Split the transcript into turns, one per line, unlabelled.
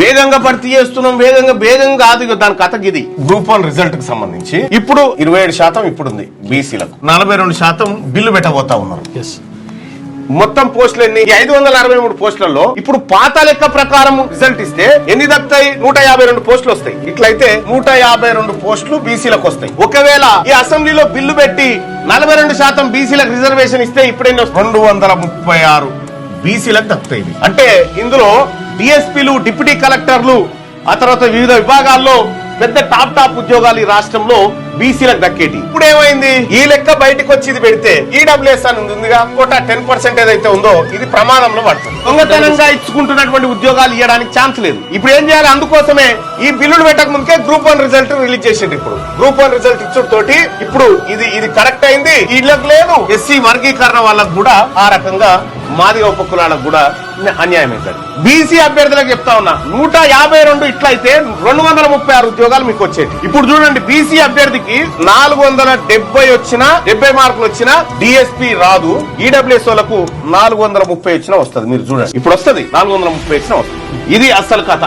వేగంగా భర్తీ చేస్తున్నాం వేగంగా వేగంగా కాదు దాని కథ ఇది. గ్రూప్ వన్ రిజల్ట్కి సంబంధించి ఇప్పుడు ఇరవై ఏడు శాతం ఇప్పుడు ఉంది బీసీలకు. నలభై రెండు శాతం బిల్లు పెట్టబోతా ఉన్నారు.
ఎస్
మొత్తం పోస్టులు ఎన్ని? ఐదు వందల అరవై మూడు పోస్టులలో ఇప్పుడు పాత లెక్క ప్రకారం రిజల్ట్ ఇస్తే ఎన్ని దక్కుతాయి నూట యాభై రెండు పోస్టులు వస్తాయి. ఇట్లయితే నూట యాభై రెండు పోస్టులు బీసీలకు వస్తాయి. ఒకవేళ ఈ అసెంబ్లీలో బిల్లు పెట్టి నలభై రెండు శాతం బీసీలకు రిజర్వేషన్ ఇస్తే ఇప్పుడు ఎన్ని వస్తాయి? రెండు వందల ముప్పై ఆరు బీసీలకు దక్కుతాయి. అంటే ఇందులో డిఎస్పీలు డిప్యూటీ కలెక్టర్లు ఆ తర్వాత వివిధ విభాగాల్లో పెద్ద టాప్ టాప్ ఉద్యోగాలు ఈ రాష్ట్రంలో బీసీలకు దక్కేటి. ఇప్పుడు ఏమైంది ఈ లెక్క బయటకు వచ్చి ఇది పెడితే ఈడబ్ల్యూఎస్ అని ఉందిగా కోట టెన్ పర్సెంట్ ఏదైతే ఉందో ఇది ప్రమాదంలో పడుతుంది. దొంగతనంగా ఇచ్చుకుంటున్నటువంటి ఉద్యోగాలు ఇవ్వడానికి ఛాన్స్ లేదు. ఇప్పుడు ఏం చేయాలి? అందుకోసమే ఈ బిల్లులు పెట్టక ముందుకే గ్రూప్ వన్ రిజల్ట్ రిలీజ్ చేసిండు ఇప్పుడు. గ్రూప్ వన్ రిజల్ట్ ఇచ్చుడు తోటి ఇప్పుడు ఇది ఇది కరెక్ట్ వీళ్ళకి లేదు. ఎస్సీ వర్గీకరణ వాళ్ళకు కూడా ఆ రకంగా మాదిగ ఉపకులాలకు కూడా అన్యాయం అవుతుంది బీసీ అభ్యర్థులకు చెప్తా ఉన్నా నూట యాభై రెండు ఇట్లయితే రెండు వందల ముప్పై ఆరు ఉద్యోగాలు మీకు వచ్చేటి. ఇప్పుడు చూడండి బీసీ అభ్యర్థికి నాలుగు వందల డెబ్బై వచ్చిన డెబ్బై మార్కులు వచ్చిన డిఎస్పీ రాదు. ఈడబ్ల్యూఎస్ వాళ్ళకు నాలుగు వందల ముప్పై వచ్చినా వస్తుంది. మీరు చూడండి. ఇప్పుడు వస్తుంది. నాలుగు వందల ముప్పై వచ్చినా వస్తుంది. ఇది అసలు కథ.